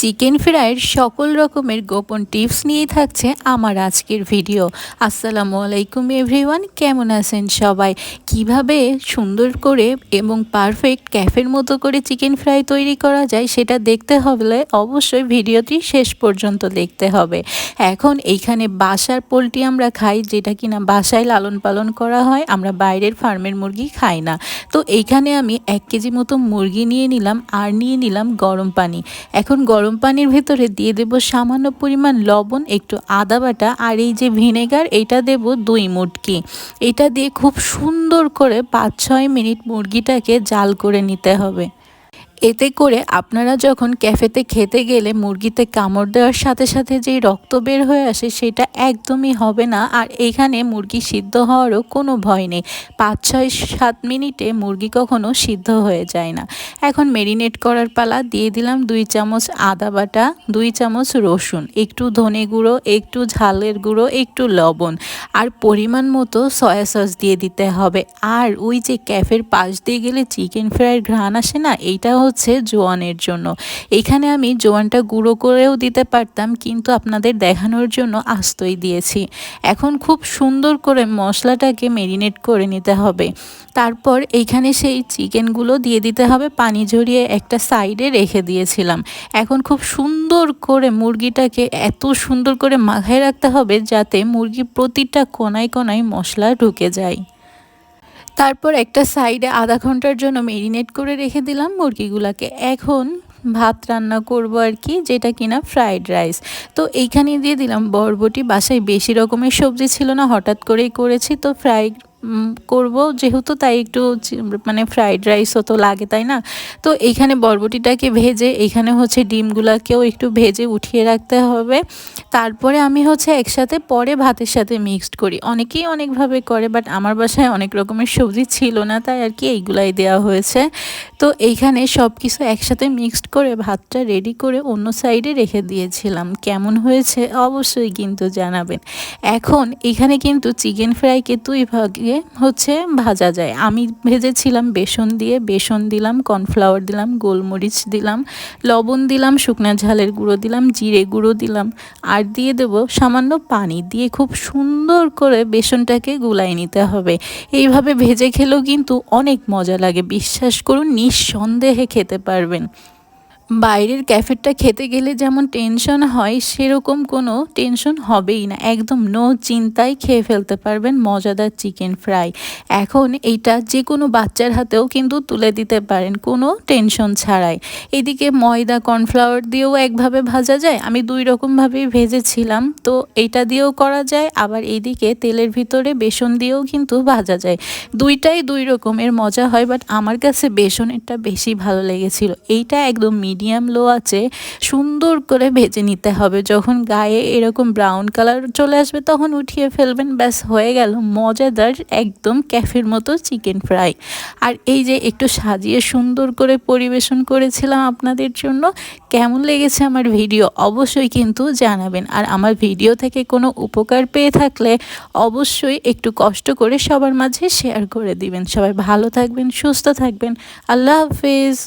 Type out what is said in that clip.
Chicken ফ্রাইয়ের সকল রকমের গোপন টিপস নিয়েই থাকছে আমার আজকের ভিডিও। আসসালামু আলাইকুম এভরিওয়ান, কেমন আছেন সবাই? কীভাবে সুন্দর করে এবং পারফেক্ট ক্যাফের মতো করে চিকেন ফ্রাই তৈরি করা যায় সেটা দেখতে হলে অবশ্যই ভিডিওটি শেষ পর্যন্ত দেখতে হবে। এখন এইখানে বাসার পোলট্রি আমরা খাই যেটা কিনা বাসায় লালন পালন করা হয়, আমরা বাইরের ফার্মের মুরগি খাই না। তো এইখানে আমি এক কেজি মতো মুরগি নিয়ে নিলাম আর নিয়ে নিলাম গরম পানি। এখন গরম গরম পানির ভেতরে দিয়ে দেব সামান্য পরিমাণ লবণ, একটু আদা বাটা আর এই যে ভিনেগার, এটা দেব দুই মুটকি। এটা দিয়ে খুব সুন্দর করে পাঁচ ছয় মিনিট মুরগিটাকে জাল করে নিতে হবে। এতে করে আপনারা যখন ক্যাফেতে খেতে গেলে মুরগিতে কামড় দেওয়ার সাথে সাথে যেই রক্ত বের হয়ে আসে সেটা একদমই হবে না। আর এখানে মুরগি সিদ্ধ হওয়ারও কোনো ভয় নেই। পাঁচ, ছয়, সাত মিনিটে মুরগি কখনো সিদ্ধ হয়ে যায় না। এখন মেরিনেট করার পালা দিয়ে দিলাম দুই চামচ আদা বাটা, দুই চামচ রসুন, একটু ধনে গুঁড়ো, একটু ঝালের গুঁড়ো, একটু লবণ আর পরিমাণ মতো সয়া সস দিয়ে দিতে হবে। আর ওই যে ক্যাফের পাশ দিয়ে গেলে চিকেন ফ্রাইয়ের ঘ্রাণ আসে না এইটা হচ্ছে জোয়ানের জন্য। এখানে আমি জোয়ানটা গুঁড়ো করেও দিতে পারতাম, কিন্তু আপনাদের দেখানোর জন্য আস্তই দিয়েছি। এখন খুব সুন্দর করে মশলাটাকে মেরিনেট করে নিতে হবে। তারপর এইখানে সেই চিকেনগুলো দিয়ে দিতে হবে, পানি ঝরিয়ে একটা সাইডে রেখে দিয়েছিলাম। এখন খুব সুন্দর করে মুরগিটাকে এত সুন্দর করে মাখায় রাখতে হবে, যাতে মুরগি প্রতিটা কোনায় কোনায় মশলা ঢুকে যায়। তারপর একটা সাইডে আধা ঘণ্টার জন্য মেরিনেট করে রেখে দিলাম মুরগিগুলাকে। এখন ভাত রান্না করব আর কি, যেটা কিনা ফ্রাইড রাইস। তো এইখানে দিয়ে দিলাম বরবটি। বাসায় বেশি রকমের সবজি ছিল না, হঠাৎ করেই করেছি। তো ফ্রাইড করব। যেহেতু তাই একটু মানে ফ্রাইড রাইসও তো লাগে, তাই না? তো এইখানে বরবটিটাকে ভেজে, এইখানে হচ্ছে ডিমগুলাকেও একটু ভেজে উঠিয়ে রাখতে হবে। তারপরে আমি হচ্ছে একসাথে পরে ভাতের সাথে মিক্সড করি। অনেকেই অনেকভাবে করে বাট আমার বাসায় অনেক রকমের সবজি ছিল না, তাই আর কি এইগুলাই দেওয়া হয়েছে। তো এইখানে সব কিছু একসাথে মিক্সড করে ভাতটা রেডি করে অন্য সাইডে রেখে দিয়েছিলাম। কেমন হয়েছে অবশ্যই কিন্তু জানাবেন। এখন এখানে কিন্তু চিকেন ফ্রাইকে দুই ভাগে দিয়ে হচ্ছে ভাজা যায়। আমি ভেজেছিলাম বেসন দিয়ে, বেসন দিলাম, কর্নফ্লাওয়ার দিলাম, গোলমরিচ দিলাম, লবণ দিলাম, শুকনা ঝালের গুঁড়ো দিলাম, জিরে গুঁড়ো দিলাম, আর দিয়ে দেব সামান্য পানি দিয়ে খুব সুন্দর করে বেসনটাকে গুলাই নিতে হবে। এইভাবে ভেজে খেলেও কিন্তু অনেক মজা লাগে, বিশ্বাস করুন, নিঃসন্দেহে খেতে পারবেন। বাইরের ক্যাফেরটা খেতে গেলে যেমন টেনশন হয়, সেরকম কোনো টেনশন হবেই না। একদম নো চিন্তায় খেয়ে ফেলতে পারবেন মজাদার চিকেন ফ্রাই। এখন এইটা যে কোনো বাচ্চার হাতেও কিন্তু তুলে দিতে পারেন, কোনো টেনশন ছাড়াই। এদিকে ময়দা, কর্নফ্লাওয়ার দিয়েও একভাবে ভাজা যায়। আমি দুই রকমভাবেই ভেজেছিলাম, তো এটা দিয়েও করা যায়, আবার এইদিকে তেলের ভিতরে বেসন দিয়েও কিন্তু ভাজা যায়। দুইটাই দুই রকমের মজা হয়, বাট আমার কাছে বেসনেরটা বেশি ভালো লেগেছিল। এইটা একদম মিড মিডিয়াম লো আছে, সুন্দর করে ভেজে নিতে হবে। যখন গায়ে এরকম ব্রাউন কালার চলে আসবে, তখন উঠিয়ে ফেলবেন, ব্যাস হয়ে গেল। মজাদার একদম ক্যাফের মতো চিকেন ফ্রাই আর এই যে একটু সাজিয়ে সুন্দর করে পরিবেশন করেছিলাম আপনাদের জন্য, কেমন লেগেছে আমার ভিডিও অবশ্যই কিন্তু জানাবেন। আর আমার ভিডিও থেকে কোনো উপকার পেয়ে থাকলে অবশ্যই একটু কষ্ট করে সবার মাঝে শেয়ার করে দিবেন। সবাই ভালো থাকবেন, সুস্থ থাকবেন। আল্লাহ হাফিজ।